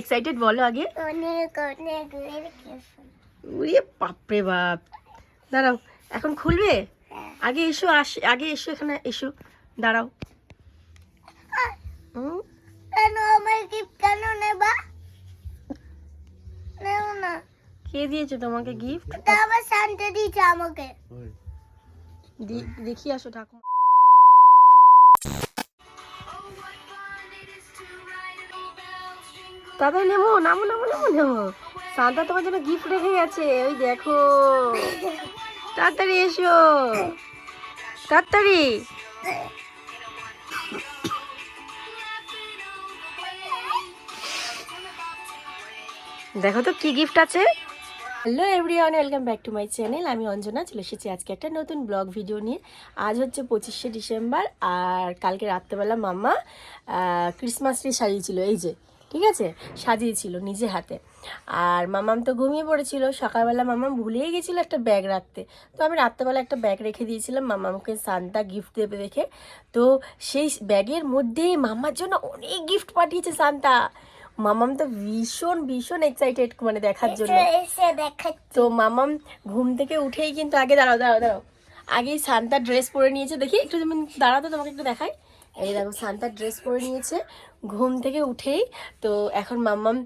Excited বলো আগে। অনেক অনেক অনেক বাপরে বাপ। দাঁড়াও এখন খুলবে? আগে এসো আস আগে এসো এখানে এসো। দাঁড়াও। হুম, কেন আমার গিফট কেন নেবা? নেও না। কে দিয়েছে তোমাকে গিফট আমার শান্তি দিয়েছে আমাকে। দেখি আসো ঠাকুমা। তাদের নেব নামো নামো নামো নেব সান্তা তোমার জন্য গিফট রেখে গেছে, ওই দেখো। তাড়াতাড়ি এসো। তাড়াতাড়ি। দেখো তো কি গিফট আছে। Hello everyone welcome back to my channel আমি অঞ্জনা, চলে এসেছি আজকে একটা নতুন ব্লগ ভিডিও নিয়ে। আজ হচ্ছে পঁচিশে ডিসেম্বর, আর কালকে রাত্রেবেলা মাম্মা ক্রিসমাস ট্রি সাজিয়েছিল, এই যে। ঠিক আছে? সাজিয়েছিল নিজে হাতে। আর মামাম তো ঘুমিয়ে পড়েছিল। সকালবেলা মামাম ভুলেই গেছিল একটা ব্যাগ রাখতে। তো আমি রাত্রেবেলা একটা ব্যাগ রেখে দিয়েছিলাম মামামকে সান্তা গিফট দেবে দেখে। তো সেই ব্যাগের মধ্যেই মামার জন্য অনেক গিফট পাঠিয়েছে সান্তা। মামাম তো ভীষণ ভীষণ এক্সাইটেড মানে দেখার জন্য। তো মামাম ঘুম থেকে উঠেই কিন্তু আগে দাঁড়াও দাঁড়াও দাঁড়াও। আগেই সান্তা ড্রেস পরে নিয়েছে। দেখি একটু যেমন দাঁড়াও তো তোমাকে একটু দেখাই। এই দেখো সান্তা ড্রেস পরে নিয়েছে। ঘুম থেকে উঠেই তো এখন মাম্মাম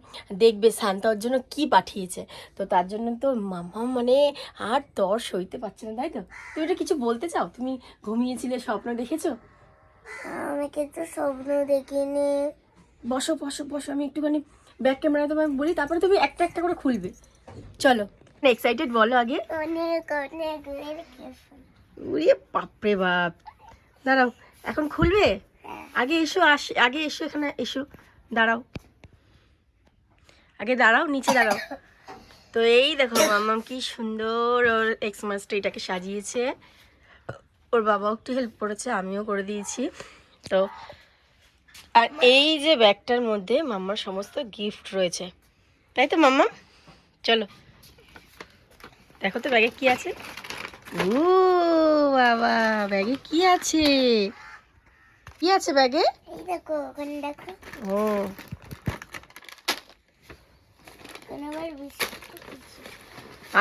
দেখবে সান্তা ওর জন্য কি পাঠিয়েছে। তো তার জন্য তো মাম্মাম মানে আর তর সইতে পারছে না তাই তো? তুমি এটা কিছু বলতে চাও? তুমি ঘুমিয়েছিলে স্বপ্ন দেখেছ? আমি কিন্তু স্বপ্ন দেখিনি। বসো বসো বসো আমি একটুখানি ব্যাক ক্যামেরা তোমায় বলি তারপরে তুমি একটা একটা করে খুলবে। চলো এক্সাইটেড বলো আগে। অনেক অনেক অনেক। উড়ে বাপরে বাপ। দাঁড়াও এখন খুলবে? আগে এসো, আস, আগে এসো এখানে, এসো, দাঁড়াও। আগে দাঁড়াও, নিচে দাঁড়াও। তো এই দেখো, মাম্মাম কি সুন্দর ওর এক্সমাস ট্রিটাকে সাজিয়েছে। ওর বাবাও একটু হেল্প করেছে, আমিও করে দিয়েছি। তো, আর এই যে ব্যাগটার মধ্যে মাম্মার সমস্ত গিফট রয়েছে। তাই তো মাম্মা চলো। দেখো তো ব্যাগে কি আছে। ও বাবা, ব্যাগে কি আছে? কি আছে ব্যাগে? এই দেখো ওখানে দেখো। ও।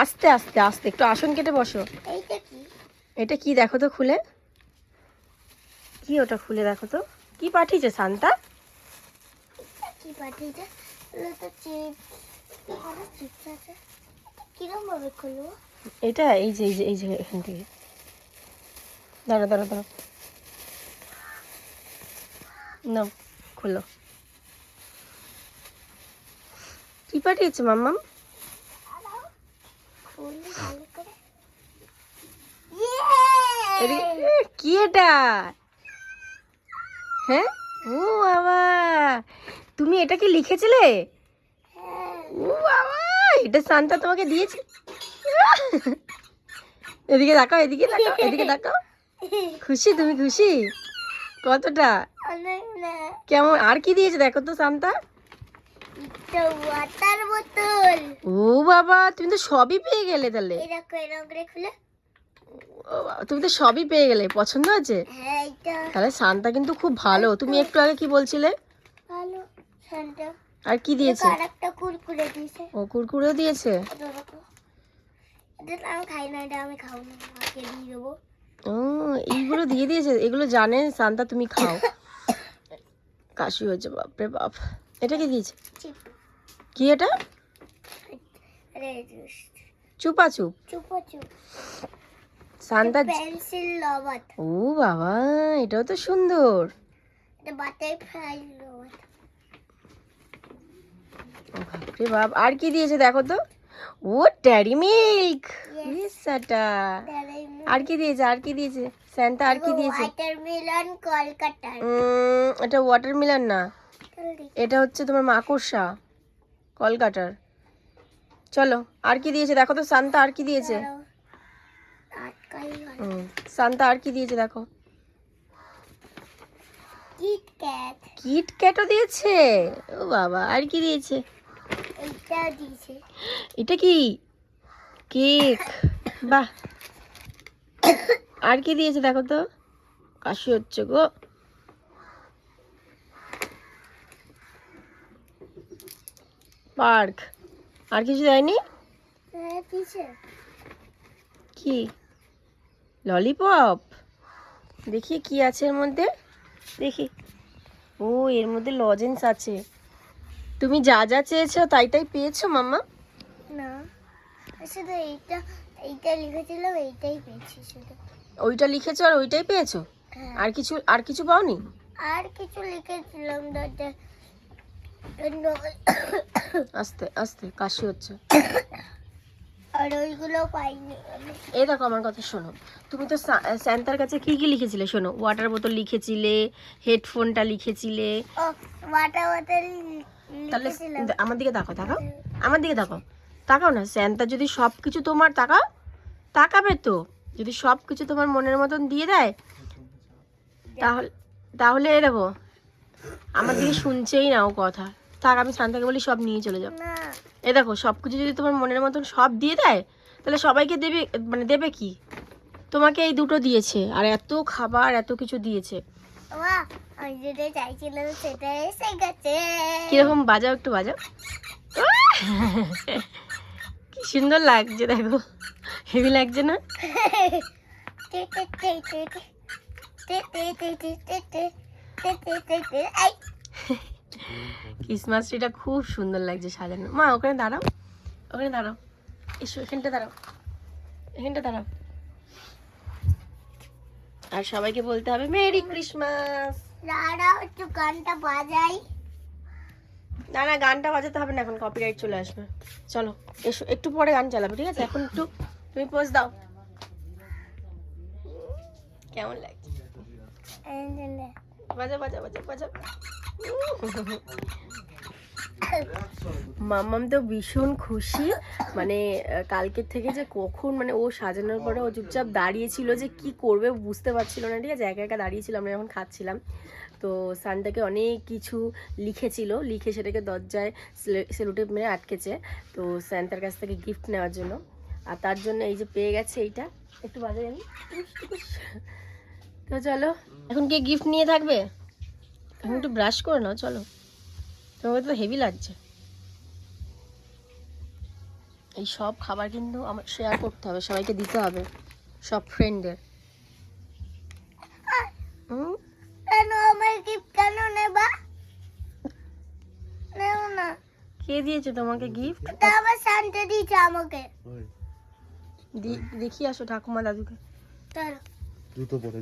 আস্তে আস্তে আস্তে একটু আসন কেটে বসো। এইটা কি? এটা কি দেখো তো খুলে? কি ওটা খুলে দেখো তো? কি পাঠিয়েছে সান্তা কি পাঠিয়েছে? এটা এই যে এই যে এই যে এখান থেকে। দাঁড়া দাঁড়া দাঁড়া নাও খুলো। কি পাঠিয়েছে, মাম্মাম? কি এটা? হ্যাঁ? ও বাবা, তুমি এটা কি লিখেছিলে? ও বাবা, এটা সান্তা তোমাকে দিয়েছে। এদিকে তাকাও এদিকে তাকাও এদিকে তাকাও। খুশি, তুমি খুশি? কতটা? কেমন? আর কি দিয়েছে দেখো তো সান্তা ওয়াটার বোতল ও বাবা তুমি তো সবই পেয়ে গেলে তাহলে। তুমি তো সবই পেয়ে গেলে পছন্দ হয়েছে? হ্যাঁ তাহলে সান্তা কিন্তু খুব ভালো। তুমি একটু আগে কি বলছিলে? ভালো শান্তা। আর কি দিয়েছে? আর একটা কুরকুরে দিয়েছে। ও কুরকুরেও দিয়েছে? এটা আমি খাই না এটা আমি খাব না দিয়ে দেবো। ও এইগুলো দিয়ে দিয়েছে। এগুলো জানে সান্তা তুমি খাও। কাশি হয়েছে বাপরে বাপ। এটা কি দিয়েছে? কি এটা? চুপা চুপ। চুপো চুপ। সান্তা পেন্সিল ও বাবা এটাও তো সুন্দর। বাপরে বাপ আর কি দিয়েছে দেখো তো? ও ড্যারি মিল্ক। সাটা আর কি দিয়েছে আর কি দিয়েছে? স্যান্তা আর কি দিয়েছে? ওয়াটারমেলন কলকাতার উম, এটা ওয়াটারমেলন না। এটা হচ্ছে তোমার মাকড়সা কলকাতার। চলো আর কি দিয়েছে? দেখো তো সান্তা আর কি দিয়েছে? সান্তা আর কি দিয়েছে দেখো। কিট ক্যাট কিট ক্যাটও দিয়েছে? ও বাবা আর কি দিয়েছে? এটা দিয়েছে। এটা কি? কেক। বাহ। আর কি দিয়েছে দেখো তো? কাশি হচ্ছে গো। পার্ক। আর কিছু দেয়নি? হ্যাঁ কি? ললিপপ? দেখি কি আছে এর মধ্যে। দেখি। ও এর মধ্যে লজেন্স আছে। তুমি যা যা চেয়েছো তাই তাই পেয়েছ মাম্মা? না। শুধু এইটা এইটা লিখেছিলাম এইটাই পেয়েছি শুধু ওইটা লিখেছো আর ওইটাই পেয়েছ? হ্যাঁ। আর কিছু আর কিছু পাওনি? আর কিছু লিখেছিলাম দাদা আস্তে আস্তে কাশি হচ্ছে। আর ওইগুলো পাইনি এই দেখো আমার কথা শোনো। তুমি তো স্যান্তার কাছে কি কি লিখেছিলে শোনো? ওয়াটার বোতল লিখেছিলে হেডফোনটা লিখেছিলে। ও ওয়াটার বোতল তাহলে আমার দিকে তাকাও তাকাও। আমার দিকে তাকাও। তাকাও না স্যান্তা যদি সব কিছু তোমার তাকাও তাকাবে তো। যদি সব কিছু তোমার মনের মতন দিয়ে দেয় তাহলে তাহলে এ দেখো আমার দিকে শুনছেই না ও কথা। থাক আমি শান্তাকে বলি সব নিয়ে চলে যাও। এ দেখো সব কিছু যদি তোমার মনের মতন সব দিয়ে দেয় তাহলে সবাইকে দেবে মানে দেবে কি? তোমাকে এই দুটো দিয়েছে আর এত খাবার এত কিছু দিয়েছে। কীরকম বাজাও একটু বাজাও। সুন্দর লাগছে, দেখো। হেভি লাগছে না? ক্রিসমাস ট্রিটা খুব সুন্দর লাগছে সাজানো। মা, ওখানে দাঁড়াও। ওখানে দাঁড়াও। এসো, এখানটা দাঁড়াও। এখানটা দাঁড়াও। আর সবাইকে বলতে হবে, মেরি ক্রিসমাস! দাঁড়াও, একটু গানটা বাজাই। না না, গানটা বাজাতে হবে না, এখন কপিরাইট চলে আসবে। চলো, এসো, একটু পরে গান চালাবে, ঠিক আছে? এখন একটু তুমি পোজ দাও। কেমন লাগছে। বাজা বাজা বাজা বাজা। মাম্মাম তো ভীষণ খুশি। মানে কালকের থেকে যে কখন মানে ও সাজানোর পরে ও চুপচাপ দাঁড়িয়েছিল যে কি করবে বুঝতে পারছিল না, ঠিক আছে? একা একা দাঁড়িয়েছিল আমরা যখন খাচ্ছিলাম। তো সানটাকে অনেক কিছু লিখেছিল, লিখে সেটাকে দরজায় সেলুটেপ মেরে আটকেছে। তো স্যান্তার কাছ থেকে গিফট নেওয়ার জন্য। আর তার জন্য এই যে পেয়ে গেছে এইটা। একটু বাজাই আমি তো চলো, এখন কি গিফট নিয়ে থাকবে? এখন একটু ব্রাশ করে নাও, চলো। তোমাকে তো হেভি লাগছে। এই সব খাবার কিন্তু আমার শেয়ার করতে হবে, সবাইকে দিতে হবে, সব ফ্রেন্ডের আমার গিফট কেন নেবা? নেও না। কে দিয়েছে তোমাকে গিফট ওটা আমার শান্তি দিয়েছে আমাকে। দেখি আসো ঠাকুমা দাদুকে। চলো। জুতো পরে